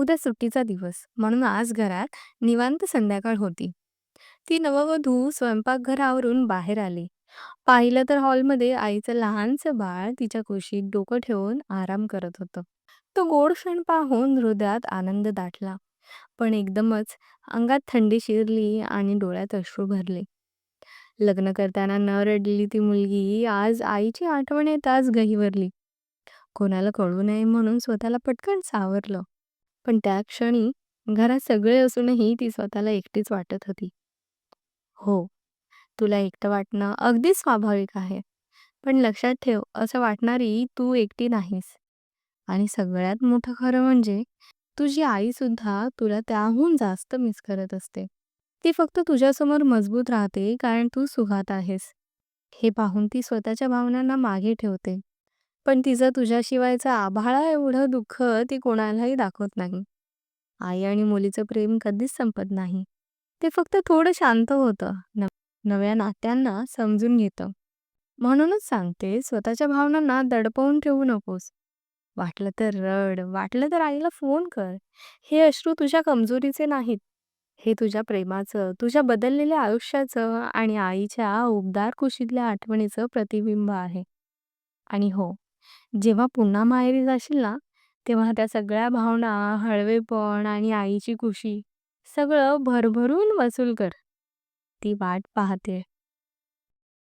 उद्या सुट्टीचा दिवस म्हणून आज घरात निवांत संध्याकाळ होती. ती नववधू स्वयंपाकघरावरून बाहेर आली. पाहिलं तर हॉलमध्ये आईचं लहानसं बाळ तिच्या कुशीत डोकं ठेवून आराम करत होतं. तो गोड क्षण पाहून हृदयात आनंद दाटला. पण एकदमच अंगात थंडी शिरली आणि डोळ्यात अश्रू भरले. लग्न करताना न रडलेली ती मुलगी आज आईची आठवण येताच गहिवरली. कोणाला कळू नये म्हणून स्वतःला पटकन सावरलं. पण त्या क्षणी घरात सगळे असूनही ती स्वतःला एकटीच वाटत होती. हो, तुला एकटं वाटणं अगदी स्वाभाविक आहे. पण लक्षात ठेव, असं वाटणारी तू एकटी नाहीस. आणि सगळ्यात मोठं खरं म्हणजे तुझी आई सुद्धा तुला त्याहून जास्त मिस करत असते. ती फक्त तुझ्यासमोर मजबूत राहते कारण तू सुखात आहेस. हे पाहून ती स्वतःच्या भावनांना मागे ठेवते. पण तिचं तुझ्याशिवायचं आभाळा एवढं दुःख ती कोणालाही दाखवत नाही. आई आणि मुलीचं प्रेम कधीच संपत नाही. ते फक्त थोडं शांत होतं. नव्या नात्यांना समजून घेतं. म्हणूनच सांगते, स्वतःच्या भावनांना दडपवून ठेवू नकोस. वाटलं तर रड, वाटलं तर आईला फोन कर. हे अश्रू तुझ्या कमजोरीचे नाहीत. हे तुझ्या प्रेमाचं, तुझ्या बदललेल्या आयुष्याचं आणि आईच्या उबदार कुशीतल्या आठवणीचं प्रतिबिंब आहे. आणि हो, जेव्हा पुन्हा माहेरी जाशील ना, तेव्हा त्या सगळ्या भावना, हळवेपण आणि आईची खुशी सगळं भरभरून वसूल कर. ती वाट पाहते.